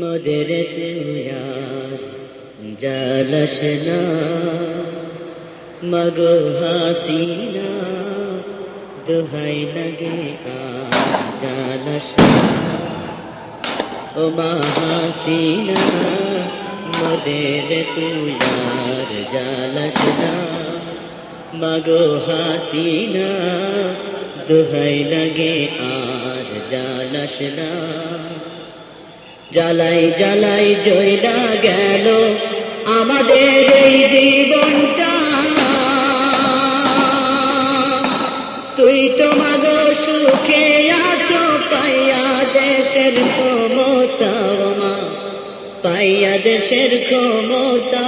মদের তুয়ার জালস না মগো হাসিনা, দোহাই লাগে আর জালস ও হাসিনা মদের তুয়ার জালস না হাসিনা দোহাই লাগে আর জালাস না। জ্বালাই জ্বালাই জয়লা গেল আমাদের এই জীবনটা। তুই তো মাগো সুখে আছো, পাইয়া দেশের ক্ষমতা মা পাইয়া দেশের ক্ষমতা।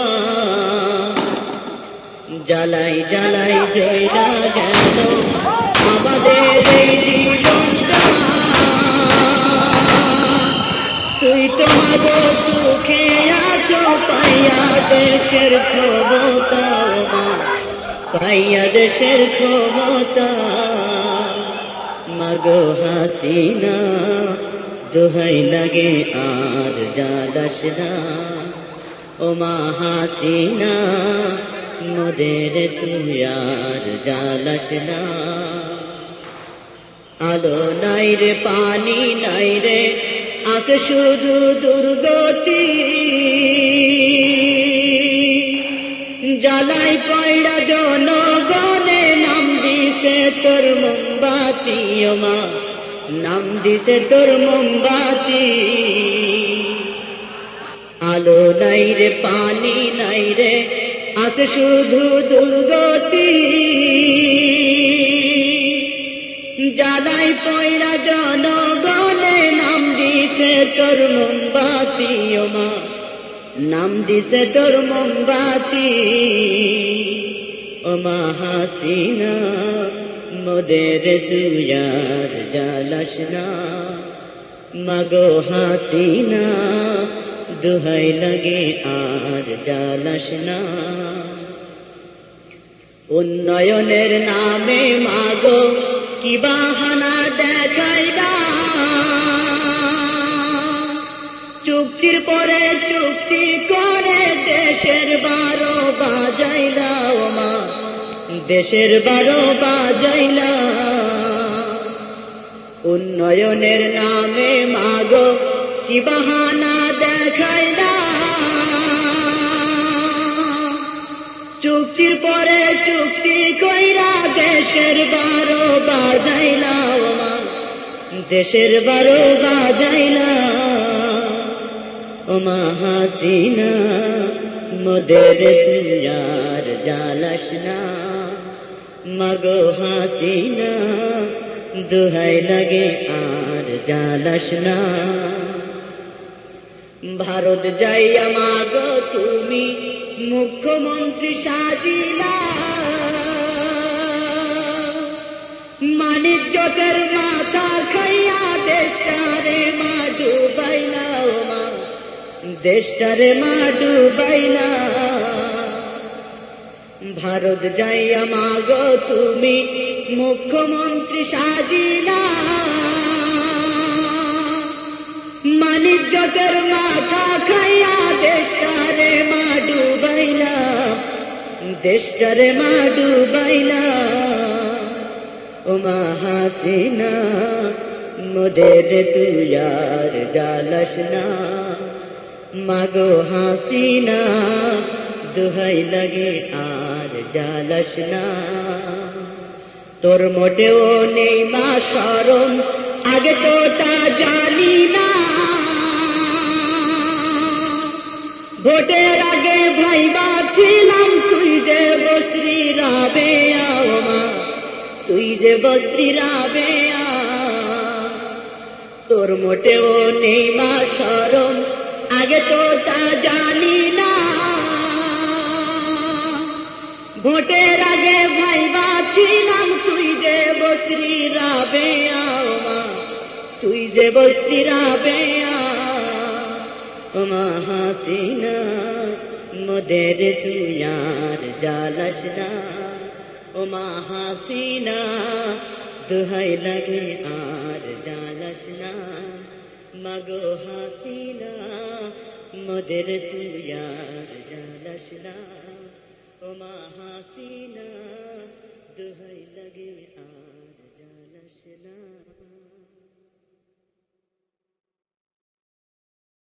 জ্বালাই জ্বালাই জয়রা গেল দেশের ক্ষমতা পাইয়া দেশের ক্ষমতা। মাগো হাসিনা দোহাই লাগে আর জালাস না। ও মা হাসিনা মোদের তুই আর জালাস না। আলো নাই রে, পানি নাই রে, আছে শুধু দুর্গতি। জ্বালাই পয়লা জনগণে, নাম দিছে তোর মোমবাতি মা। নাম দিছে তোর মোমবাতি। আলো নাই রে, পানি নাই রে, আছে শুধু দুর্গতি। জ্বালাই পয়লা জনগণে, নাম দিছে তোর মোমবাতি মা। নাম দিছে তোর মোমবাতি ও মা হাসিনা, মোদের তুয়ার জালাস না। মাগো হাসিনা, দুহাই লাগে আর জালাস না। উন্নয়নের নামে মাগো কি বাহানা দেখাইলা? চুক্তির পরে চুক্তি করে দেশের বারো বাজাইলা ও মা, দেশের বারো বাজাইলা উন্নয়নের নামে মাগো, কি বাহানা দেখাইলা চুক্তির পরে চুক্তি কইরা দেশের বারো বাজাইলা দেশের বারো বাজাইলা হাসিনা মোদের তুয়ার জালাস না। মাগো হাসিনা, দুহাই লাগে আর জালাস না। ভারত যাইয়া মাগো তুমি মুখ্যমন্ত্রী সাজিলা। মানিজ্যকের মাথা দেশটারে মা ডুবাইলা ভারত যাইয়া মাগো তুমি মুখ্যমন্ত্রী সাজিলা। মানিজ্যকের মাথা খাইয়া দেশটারে মা ডুবাইলা দেশটারে মা ডুবাইলা ও মা হাসিনা, মোদের তুয়ার জালাস না। মাগো হাসিনা, দুহাই লাগে আর জালাস না। তোর মোটেও নেই মা সরম আগে তো তা জানি না। ভোটের আগে ভাইবা ছিলাম তুই যে বশ্রী রাবে মা, তুই যে বশ্রী রাবে তোর মোটেও নেই মা সরম আগে তো তা জানি না। ভোটের আগে ভাইবা ছিলাম তুই যে বশ্রী রাবে তুই যে বশ্রী রাবে হাসিনা, মোদের তুয়ার জালাস না। ও মা হাসিনা, দোহাই লাগে আর জানাস না। মাগো হাসিনা মদের তুয়ার জালাসনা ও মা হাসিনা দুহাই লাগে আর জালাসনা